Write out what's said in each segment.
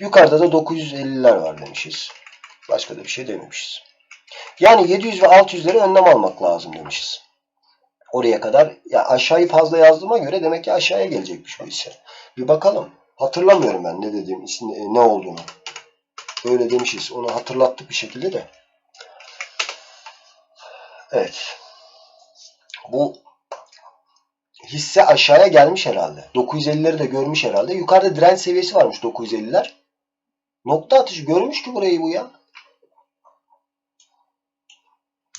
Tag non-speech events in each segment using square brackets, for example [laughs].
Yukarıda da 950'ler var demişiz. Başka da bir şey dememişiz. Yani 700 ve 600'leri önlem almak lazım demişiz. Oraya kadar ya aşağıyı fazla yazdığıma göre demek ki aşağıya gelecekmiş bu hisse. Bir bakalım. Hatırlamıyorum ben ne dediğim, isim- ne olduğunu. Öyle demişiz. Onu hatırlattık bir şekilde de. Evet. Bu hisse aşağıya gelmiş herhalde. 950'leri de görmüş herhalde. Yukarıda direnç seviyesi varmış 950'ler. Nokta atışı görmüş ki burayı bu ya.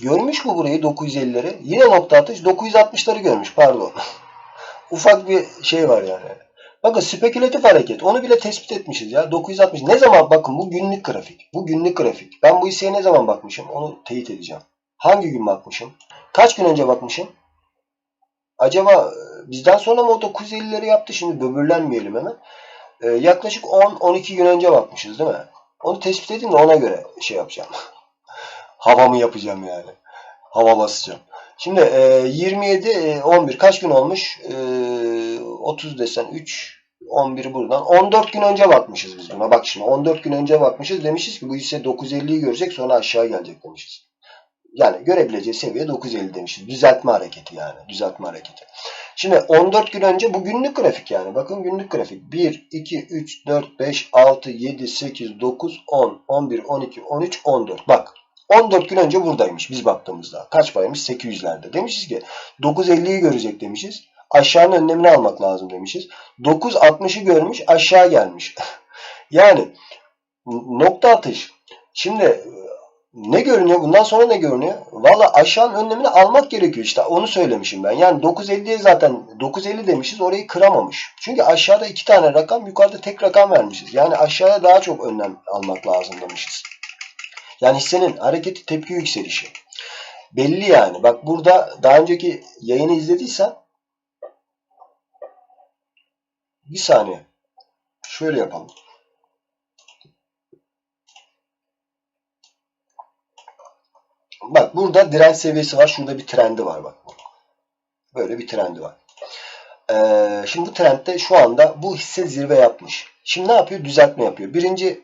Görmüş mü burayı 950'leri? Yine nokta atış 960'ları görmüş pardon. [laughs] Ufak bir şey var yani. Bakın spekülatif hareket. Onu bile tespit etmişiz ya. 960. Ne zaman bakın bu günlük grafik. Bu günlük grafik. Ben bu hisseye ne zaman bakmışım? Onu teyit edeceğim. Hangi gün bakmışım? Kaç gün önce bakmışım? Acaba e, bizden sonra mı o 950'leri yaptı? Şimdi böbürlenmeyelim hemen. Ee, yaklaşık 10-12 gün önce bakmışız değil mi? Onu tespit edin de ona göre şey yapacağım. [laughs] Havamı yapacağım yani. Hava basacağım. Şimdi e, 27, e, 11 kaç gün olmuş? E, 30 desen 3, 11 buradan. 14 gün önce bakmışız biz buna. Bak şimdi 14 gün önce bakmışız. Demişiz ki bu hisse 950'yi görecek sonra aşağı gelecek demişiz. Yani görebileceği seviye 950 demişiz. Düzeltme hareketi yani. Düzeltme hareketi. Şimdi 14 gün önce bu günlük grafik yani. Bakın günlük grafik. 1, 2, 3, 4, 5, 6, 7, 8, 9, 10, 11, 12, 13, 14. Bak 14 gün önce buradaymış biz baktığımızda. Kaç paymış? 800'lerde. Demişiz ki 950'yi görecek demişiz. Aşağının önlemini almak lazım demişiz. 960'ı görmüş aşağı gelmiş. [laughs] yani nokta atış. Şimdi ne görünüyor? Bundan sonra ne görünüyor? Valla aşağının önlemini almak gerekiyor işte. Onu söylemişim ben. Yani 950'ye zaten 950 demişiz. Orayı kıramamış. Çünkü aşağıda iki tane rakam, yukarıda tek rakam vermişiz. Yani aşağıya daha çok önlem almak lazım demişiz. Yani hissenin hareketi tepki yükselişi. Belli yani. Bak burada daha önceki yayını izlediysen bir saniye. Şöyle yapalım. Bak burada direnç seviyesi var. Şurada bir trendi var bak. Böyle bir trendi var. Ee, şimdi bu trendde şu anda bu hisse zirve yapmış. Şimdi ne yapıyor? Düzeltme yapıyor. Birinci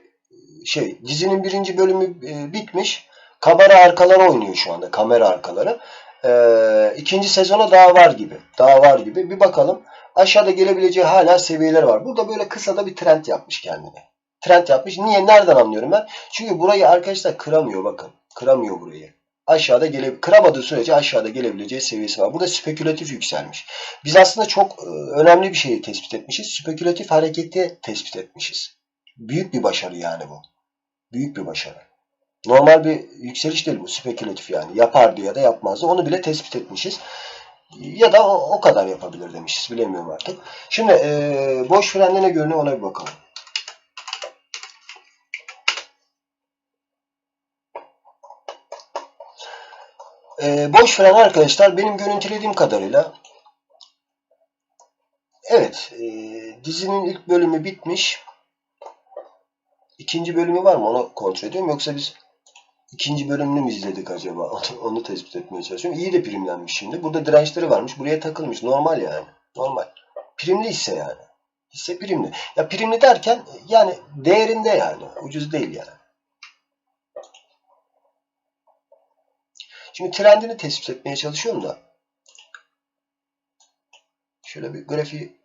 şey dizinin birinci bölümü e, bitmiş. Kamera arkaları oynuyor şu anda. Kamera arkaları. Ee, ikinci sezona daha var gibi. Daha var gibi. Bir bakalım. Aşağıda gelebileceği hala seviyeler var. Burada böyle kısa da bir trend yapmış kendine. Trend yapmış. Niye? Nereden anlıyorum ben? Çünkü burayı arkadaşlar kıramıyor bakın. Kıramıyor burayı. Aşağıda gele kıramadığı sürece aşağıda gelebileceği seviyesi var. Burada spekülatif yükselmiş. Biz aslında çok e, önemli bir şeyi tespit etmişiz. Spekülatif hareketi tespit etmişiz. Büyük bir başarı yani bu. Büyük bir başarı. Normal bir yükseliş değil bu. Spekülatif yani. Yapardı ya da yapmazdı. Onu bile tespit etmişiz. Ya da o, kadar yapabilir demişiz. Bilemiyorum artık. Şimdi e, boş frende ne görünüyor ona bir bakalım. E, boş fren arkadaşlar benim görüntülediğim kadarıyla evet e, dizinin ilk bölümü bitmiş. İkinci bölümü var mı onu kontrol ediyorum. Yoksa biz ikinci bölümünü mü izledik acaba? [laughs] Onu, tespit etmeye çalışıyorum. İyi de primlenmiş şimdi. Burada dirençleri varmış. Buraya takılmış. Normal yani. Normal. Primli hisse yani. Hisse primli. Ya primli derken yani değerinde yani. Ucuz değil yani. Şimdi trendini tespit etmeye çalışıyorum da. Şöyle bir grafiği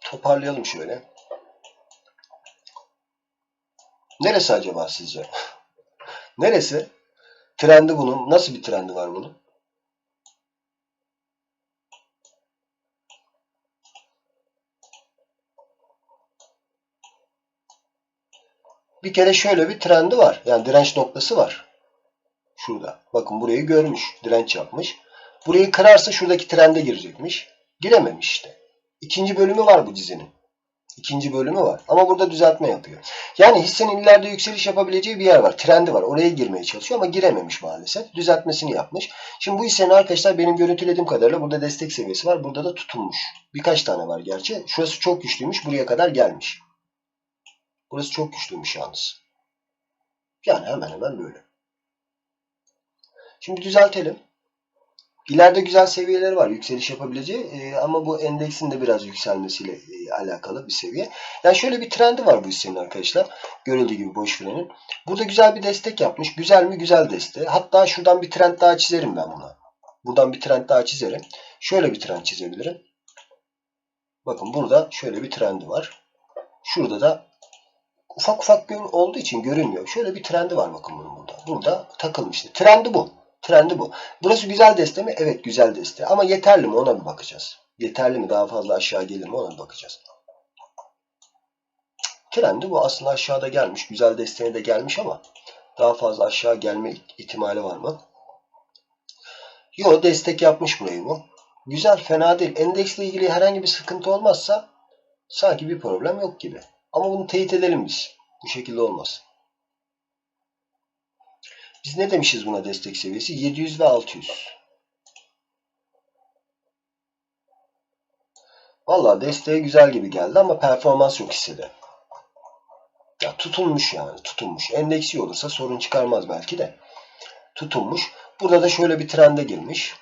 toparlayalım şöyle. Neresi acaba sizce? [laughs] Neresi? Trendi bunun. Nasıl bir trendi var bunun? Bir kere şöyle bir trendi var. Yani direnç noktası var. Şurada. Bakın burayı görmüş. Direnç yapmış. Burayı kırarsa şuradaki trende girecekmiş. Girememiş işte. İkinci bölümü var bu dizinin. İkinci bölümü var. Ama burada düzeltme yapıyor. Yani hissenin ileride yükseliş yapabileceği bir yer var. Trendi var. Oraya girmeye çalışıyor ama girememiş maalesef. Düzeltmesini yapmış. Şimdi bu hissenin arkadaşlar benim görüntülediğim kadarıyla burada destek seviyesi var. Burada da tutunmuş. Birkaç tane var gerçi. Şurası çok güçlüymüş. Buraya kadar gelmiş. Burası çok güçlüymüş yalnız. Yani hemen hemen böyle. Şimdi düzeltelim. İleride güzel seviyeleri var. Yükseliş yapabileceği e, ama bu endeksin de biraz yükselmesiyle e, alakalı bir seviye. Yani şöyle bir trendi var bu hissenin arkadaşlar. Görüldüğü gibi boş frenin. Burada güzel bir destek yapmış. Güzel mi? Güzel destek. Hatta şuradan bir trend daha çizerim ben buna. Buradan bir trend daha çizerim. Şöyle bir trend çizebilirim. Bakın burada şöyle bir trendi var. Şurada da ufak ufak olduğu için görünmüyor. Şöyle bir trendi var bakın bunun burada. Burada takılmıştı. Trendi bu. Trendi bu. Burası güzel deste mi? Evet güzel deste. Ama yeterli mi? Ona bir bakacağız. Yeterli mi? Daha fazla aşağı gelir mi? Ona bir bakacağız. Trendi bu. Aslında aşağıda gelmiş. Güzel desteğine de gelmiş ama daha fazla aşağı gelme ihtimali var mı? Yo destek yapmış burayı bu. Güzel fena değil. Endeksle ilgili herhangi bir sıkıntı olmazsa sanki bir problem yok gibi. Ama bunu teyit edelim biz. Bu şekilde olmaz. Biz ne demişiz buna destek seviyesi? 700 ve 600. Valla desteğe güzel gibi geldi ama performans yok hissede. Ya tutunmuş yani tutunmuş. Endeksi olursa sorun çıkarmaz belki de. Tutunmuş. Burada da şöyle bir trende girmiş.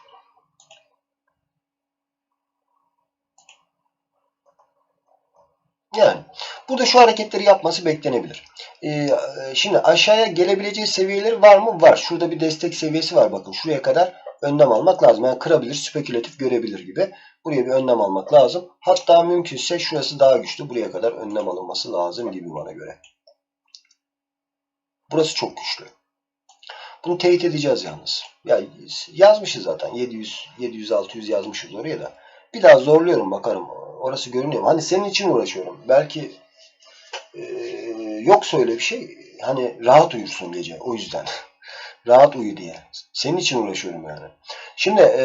Yani burada şu hareketleri yapması beklenebilir. Ee, şimdi aşağıya gelebileceği seviyeleri var mı? Var. Şurada bir destek seviyesi var. Bakın şuraya kadar önlem almak lazım. Yani kırabilir, spekülatif görebilir gibi. Buraya bir önlem almak lazım. Hatta mümkünse şurası daha güçlü. Buraya kadar önlem alınması lazım gibi bana göre. Burası çok güçlü. Bunu teyit edeceğiz yalnız. Ya yazmışız zaten. 700, 700, 600 yazmışız oraya da. Bir daha zorluyorum bakarım. Orası görünüyor. Hani senin için uğraşıyorum. Belki e, yoksa öyle bir şey. Hani rahat uyursun gece. O yüzden. [laughs] rahat uyu diye. Senin için uğraşıyorum yani. Şimdi e,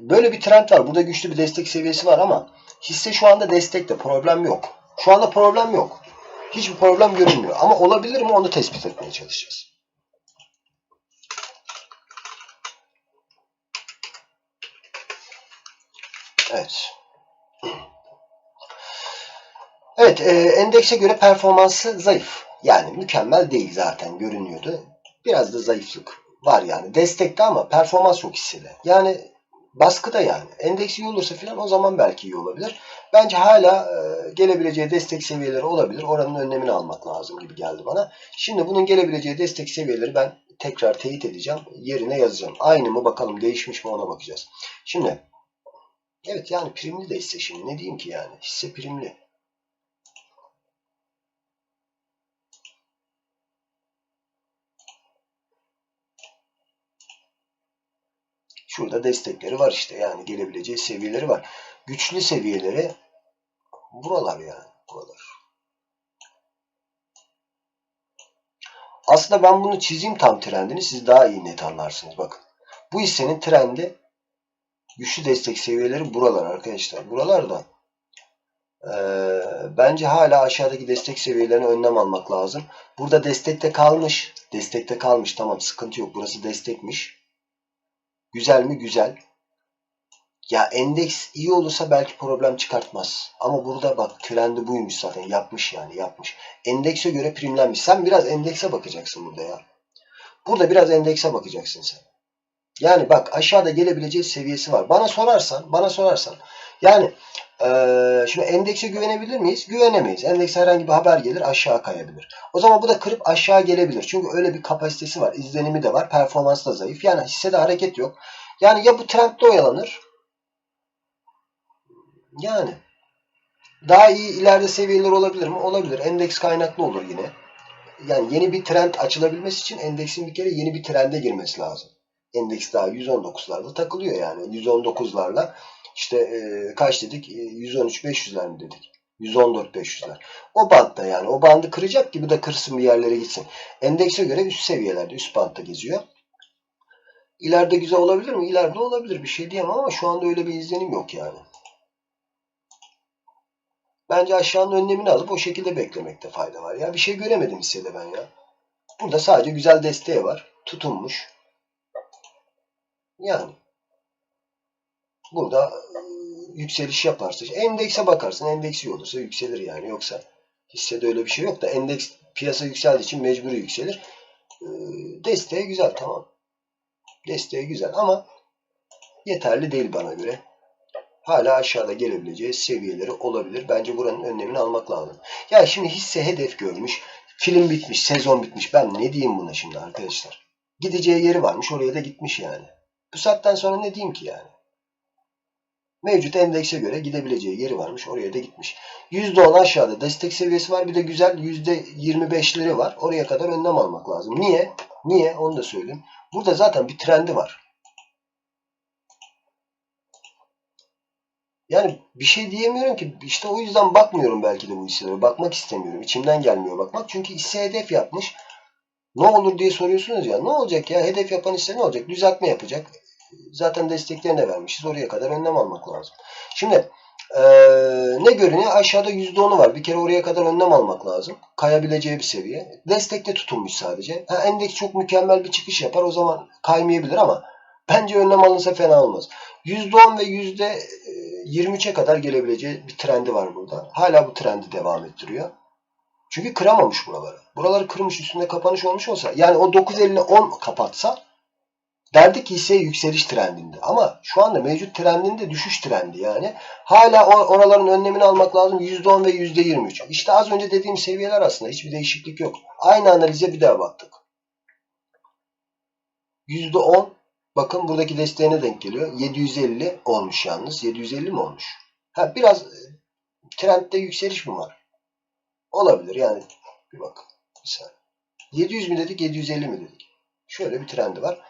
böyle bir trend var. Burada güçlü bir destek seviyesi var ama hisse şu anda destekte. Problem yok. Şu anda problem yok. Hiçbir problem görünmüyor. Ama olabilir mi onu tespit etmeye çalışacağız. Evet. Evet, e, endekse göre performansı zayıf. Yani mükemmel değil zaten görünüyordu. Biraz da zayıflık var yani. Destekte ama performans yok hissede. Yani baskıda yani. Endeks iyi olursa filan o zaman belki iyi olabilir. Bence hala e, gelebileceği destek seviyeleri olabilir. Oranın önlemini almak lazım gibi geldi bana. Şimdi bunun gelebileceği destek seviyeleri ben tekrar teyit edeceğim. Yerine yazacağım. Aynı mı bakalım değişmiş mi ona bakacağız. Şimdi evet yani primli de hisse şimdi. Ne diyeyim ki yani. Hisse primli. Şurada destekleri var işte yani gelebileceği seviyeleri var. Güçlü seviyeleri buralar yani buralar. Aslında ben bunu çizeyim tam trendini siz daha iyi net anlarsınız. Bakın bu hissenin trendi güçlü destek seviyeleri buralar arkadaşlar. Buralar da e, bence hala aşağıdaki destek seviyelerine önlem almak lazım. Burada destekte kalmış. Destekte kalmış tamam sıkıntı yok. Burası destekmiş. Güzel mi? Güzel. Ya endeks iyi olursa belki problem çıkartmaz. Ama burada bak trendi buymuş zaten. Yapmış yani yapmış. Endekse göre primlenmiş. Sen biraz endekse bakacaksın burada ya. Burada biraz endekse bakacaksın sen. Yani bak aşağıda gelebileceği seviyesi var. Bana sorarsan, bana sorarsan. Yani ee, şimdi endekse güvenebilir miyiz? Güvenemeyiz. Endekse herhangi bir haber gelir aşağı kayabilir. O zaman bu da kırıp aşağı gelebilir. Çünkü öyle bir kapasitesi var. izlenimi de var. Performans da zayıf. Yani hissede hareket yok. Yani ya bu trendde oyalanır. Yani daha iyi ileride seviyeler olabilir mi? Olabilir. Endeks kaynaklı olur yine. Yani yeni bir trend açılabilmesi için endeksin bir kere yeni bir trende girmesi lazım. Endeks daha 119'larda takılıyor yani. 119'larla işte e, kaç dedik? E, 113 500'ler mi dedik? 114 500'ler. O bantta yani. O bandı kıracak gibi de kırsın bir yerlere gitsin. Endekse göre üst seviyelerde, üst bantta geziyor. İleride güzel olabilir mi? İleride olabilir. Bir şey diyemem ama şu anda öyle bir izlenim yok yani. Bence aşağının önlemini alıp o şekilde beklemekte fayda var. Ya bir şey göremedim hissede ben ya. Burada sadece güzel desteği var. Tutunmuş. Yani burada yükseliş yaparsa endekse bakarsın. Endeksi olursa yükselir yani. Yoksa hissede öyle bir şey yok da endeks piyasa yükseldiği için mecburi yükselir. Desteği güzel tamam. Desteği güzel ama yeterli değil bana göre. Hala aşağıda gelebileceği seviyeleri olabilir. Bence buranın önlemini almak lazım. Ya şimdi hisse hedef görmüş. Film bitmiş, sezon bitmiş. Ben ne diyeyim buna şimdi arkadaşlar? Gideceği yeri varmış, oraya da gitmiş yani. Bu saatten sonra ne diyeyim ki yani? Mevcut endekse göre gidebileceği yeri varmış, oraya da gitmiş. %10 aşağıda destek seviyesi var. Bir de güzel %25'leri var. Oraya kadar önlem almak lazım. Niye? Niye? Onu da söyleyeyim. Burada zaten bir trendi var. Yani bir şey diyemiyorum ki. İşte o yüzden bakmıyorum belki de bu hisselere. Bakmak istemiyorum. İçimden gelmiyor bakmak. Çünkü hisse hedef yapmış. Ne olur diye soruyorsunuz ya. Ne olacak ya? Hedef yapan hisse ne olacak? Düzeltme yapacak. Zaten desteklerini de vermişiz. Oraya kadar önlem almak lazım. Şimdi ee, ne görünüyor? Aşağıda %10'u var. Bir kere oraya kadar önlem almak lazım. Kayabileceği bir seviye. Destekte tutunmuş sadece. Ha, endeks çok mükemmel bir çıkış yapar. O zaman kaymayabilir ama bence önlem alınsa fena olmaz. %10 ve %23'e kadar gelebileceği bir trendi var burada. Hala bu trendi devam ettiriyor. Çünkü kıramamış buraları. Buraları kırmış üstünde kapanış olmuş olsa yani o 9.50-10 kapatsa derdik ki hisse yükseliş trendinde. Ama şu anda mevcut trendinde düşüş trendi yani. Hala oraların önlemini almak lazım. %10 ve %23. İşte az önce dediğim seviyeler aslında. Hiçbir değişiklik yok. Aynı analize bir daha baktık. %10 bakın buradaki desteğine denk geliyor. 750 olmuş yalnız. 750 mi olmuş? Ha, biraz e, trendde yükseliş mi var? Olabilir yani. Bir bakın. Saniye. 700 mi dedik 750 mi dedik? Şöyle bir trendi var.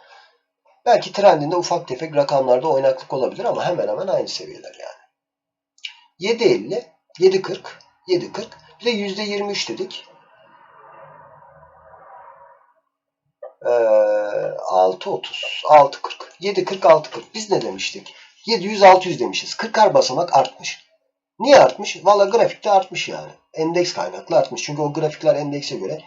Belki trendinde ufak tefek rakamlarda oynaklık olabilir ama hemen hemen aynı seviyeler yani. 7.50, 7.40, 7.40 bir de %23 dedik. Ee, 6.30, 6.40, 7.40, 6.40. Biz ne demiştik? 700-600 demişiz. 40'ar basamak artmış. Niye artmış? Valla grafikte artmış yani. Endeks kaynaklı artmış. Çünkü o grafikler endekse göre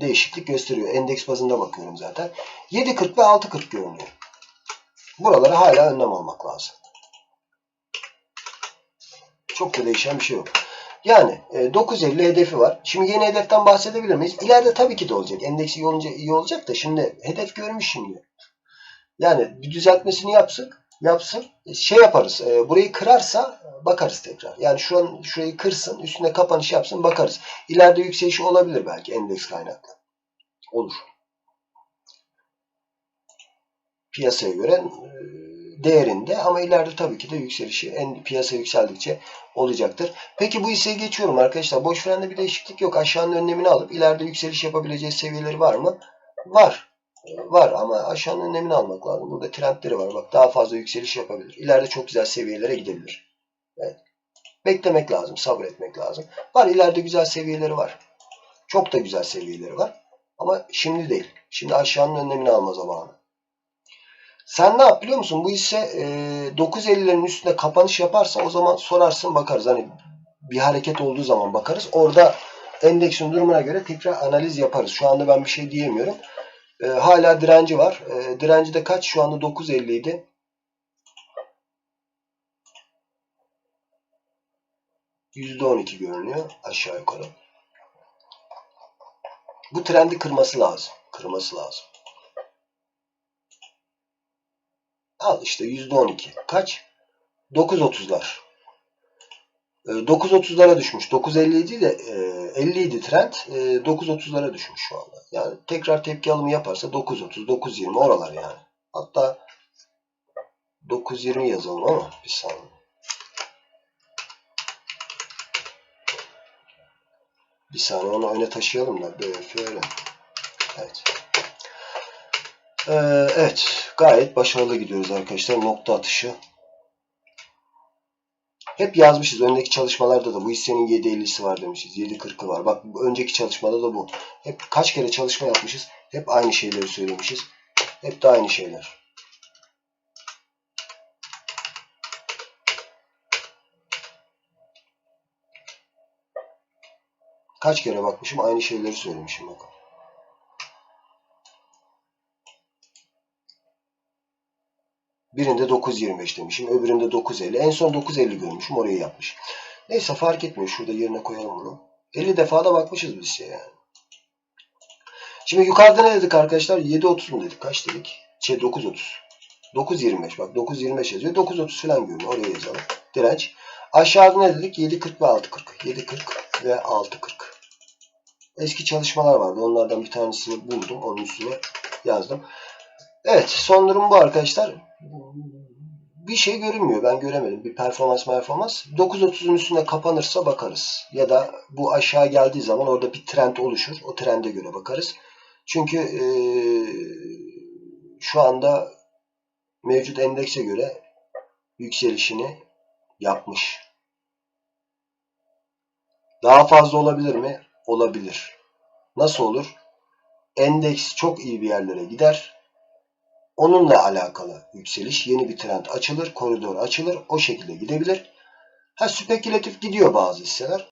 değişiklik gösteriyor. Endeks bazında bakıyorum zaten. 7.40 ve 6.40 görünüyor. Buralara hala önlem almak lazım. Çok da değişen bir şey yok. Yani e, 9.50 hedefi var. Şimdi yeni hedeften bahsedebilir miyiz? İleride tabii ki de olacak. Endeks iyi olunca iyi olacak da şimdi hedef görmüş şimdi. Yani bir düzeltmesini yapsın yapsın. Şey yaparız. E, burayı kırarsa bakarız tekrar. Yani şu an şurayı kırsın, üstüne kapanış yapsın bakarız. İleride yükselişi olabilir belki endeks kaynaklı. Olur. Piyasaya göre e, değerinde ama ileride tabii ki de yükselişi en piyasa yükseldikçe olacaktır. Peki bu hisseyi geçiyorum arkadaşlar. Boş frende bir değişiklik yok. Aşağının önlemini alıp ileride yükseliş yapabileceği seviyeleri var mı? Var. Var ama aşağının önlemini almak lazım. Burada trendleri var. Bak daha fazla yükseliş yapabilir. İleride çok güzel seviyelere gidebilir. Evet. Beklemek lazım. Sabretmek lazım. Var ileride güzel seviyeleri var. Çok da güzel seviyeleri var. Ama şimdi değil. Şimdi aşağının önlemini alma zamanı. Sen ne yap biliyor musun? Bu hisse e, 9.50'lerin üstünde kapanış yaparsa o zaman sorarsın bakarız. Hani bir hareket olduğu zaman bakarız. Orada endeksin durumuna göre tekrar analiz yaparız. Şu anda ben bir şey diyemiyorum. E, hala direnci var. E, direnci de kaç? Şu anda 9.50 idi. %12 görünüyor aşağı yukarı. Bu trendi kırması lazım. Kırması lazım. Al işte %12. Kaç? 9.30'lar. 9.30'lara düşmüş. 9.50 idi de 50 idi trend. 9.30'lara düşmüş şu anda. Yani tekrar tepki alımı yaparsa 9.30, 9.20 oralar yani. Hatta 9.20 yazalım ama bir saniye. Bir saniye onu öne taşıyalım da böyle şöyle. Evet. Ee, evet. Gayet başarılı gidiyoruz arkadaşlar. Nokta atışı. Hep yazmışız. Öndeki çalışmalarda da bu hissenin 7.50'si var demişiz. 7.40'ı var. Bak önceki çalışmada da bu. Hep kaç kere çalışma yapmışız. Hep aynı şeyleri söylemişiz. Hep de aynı şeyler. Kaç kere bakmışım aynı şeyleri söylemişim bakın. Birinde 9.25 demişim. Öbüründe 9.50. En son 9.50 görmüşüm. Orayı yapmış. Neyse fark etmiyor. Şurada yerine koyalım bunu. 50 defa da bakmışız biz şey yani. Şimdi yukarıda ne dedik arkadaşlar? 7.30 mu dedik? Kaç dedik? Şey 9.30. 9.25 bak 9.25 yazıyor. 9.30 falan görünüyor. Oraya yazalım. Direnç. Aşağıda ne dedik? 7.40 ve 6.40. 7.40 ve 6.40. Eski çalışmalar vardı. Onlardan bir tanesini buldum. Onun üstüne yazdım. Evet. Son durum bu arkadaşlar. Bir şey görünmüyor. Ben göremedim. Bir performans performans. 9.30'un üstünde kapanırsa bakarız. Ya da bu aşağı geldiği zaman orada bir trend oluşur. O trende göre bakarız. Çünkü eee, şu anda mevcut endekse göre yükselişini yapmış. Daha fazla olabilir mi? Olabilir. Nasıl olur? Endeks çok iyi bir yerlere gider. Onunla alakalı yükseliş, yeni bir trend açılır, koridor açılır, o şekilde gidebilir. Ha spekülatif gidiyor bazı hisseler.